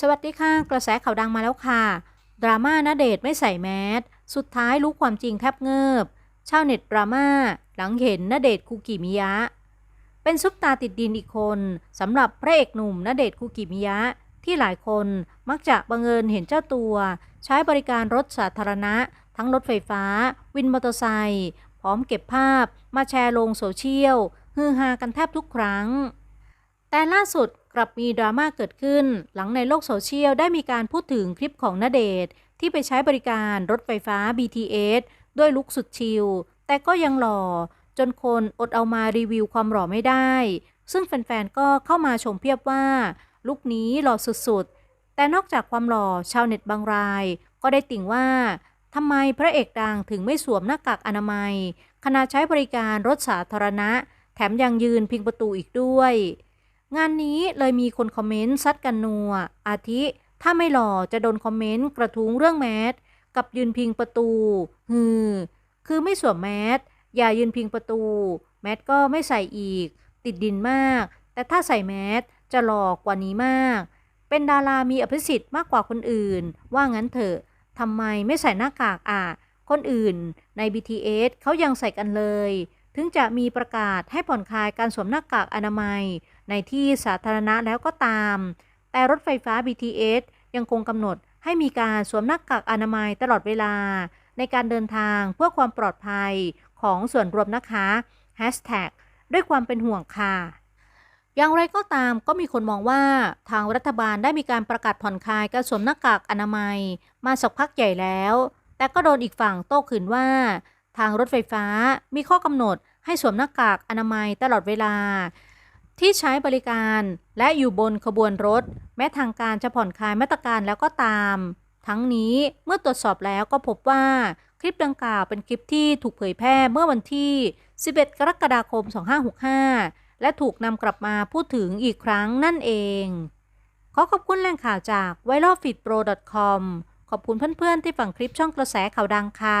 สวัสดีค่ะ กระแสข่าวดังมาแล้วค่ะ ดราม่าณเดชไม่ใส่แมส สุดท้ายรู้ความจริงแทบเงิบ ชาวเน็ตดราม่า หลังเห็นณเดชคุกิมิยะ เป็นซุปตาติดดินอีกคนสำหรับพระเอกหนุ่มณเดชคุกิมิยะ ที่หลายคนมักจะบังเอิญเห็นเจ้าตัว ใช้บริการรถสาธารณะ ทั้งรถไฟฟ้า วินมอเตอร์ไซค์พร้อมเก็บภาพ มาแชร์ลงโซเชียลฮือฮากันแทบทุกครั้ง แต่ล่าสุด กลับมีดราม่าเกิดขึ้น หลังในโลกโซเชียลได้มีการพูดถึงคลิปของณเดชน์ที่ไปใช้บริการรถไฟฟ้า BTS ด้วยลุคสุดชิล แต่ก็ยังหล่อ จนคนอดเอามารีวิวความหล่อไม่ได้ ซึ่งแฟนๆ ก็เข้ามาชมเพียบว่า ลุคนี้หล่อสุดๆ แต่นอกจากความหล่อชาวเน็ตบางราย ก็ได้ติ่งว่าทำไมพระเอกดังถึงไม่สวมหน้ากากอนามัยขณะใช้บริการรถสาธารณะ แถมยังยืนพิงประตูอีกด้วย งานนี้เลยมีคนคอมเมนต์ซัดกันนัว อาทิ ถ้าไม่หล่อจะโดนคอมเมนต์กระทุ้งเรื่องแมสกับยืนพิงประตู ฮือ คือไม่สวมแมสอย่ายืนพิงประตู แมสก็ไม่ใส่อีก ติดดินมาก แต่ถ้าใส่แมสจะหลอกกว่านี้มาก เป็นดารามีอภิสิทธิ์มากกว่าคนอื่น ว่างั้นเถอะทำไมไม่ใส่หน้ากากอะ คนอื่นใน BTS เขายังใส่กันเลย ถึงจะมีประกาศให้ผ่อนคลายการสวมหน้ากากอนามัย ในที่สาธารณะแล้วก็ตาม แต่รถไฟฟ้า BTS ยังคงกำหนดให้มีการสวมหน้ากากอนามัยตลอดเวลา ในการเดินทางเพื่อความปลอดภัยของส่วนรวมนะคะ Hashtag ด้วยความเป็นห่วงค่ะ อย่างไรก็ตามก็มีคนมองว่าทางรัฐบาลได้มีการประกาศผ่อนคลายการสวมหน้ากากอนามัย มาสักพักใหญ่แล้ว แต่ก็โดนอีกฝั่งโต้ขืนว่า ทางรถไฟฟ้ามีข้อกำหนดให้สวมหน้ากากอนามัยตลอดเวลา ที่ใช้บริการและอยู่บนขบวนรถ แม้ทางการจะผ่อนคลายมาตรการแล้วก็ตาม ทั้งนี้เมื่อตรวจสอบแล้วก็พบว่าคลิปดังกล่าวเป็นคลิปที่ถูกเผยแพร่เมื่อวันที่ 11 กรกฎาคม 2565 และถูกนำกลับมาพูดถึงอีกครั้งนั่นเอง ขอขอบคุณแหล่งข่าวจาก v i r a l f e e d p r o com ขอบคุณเพื่อนๆที่ฟังคลิปช่องกระแสข่าวดังค่ะ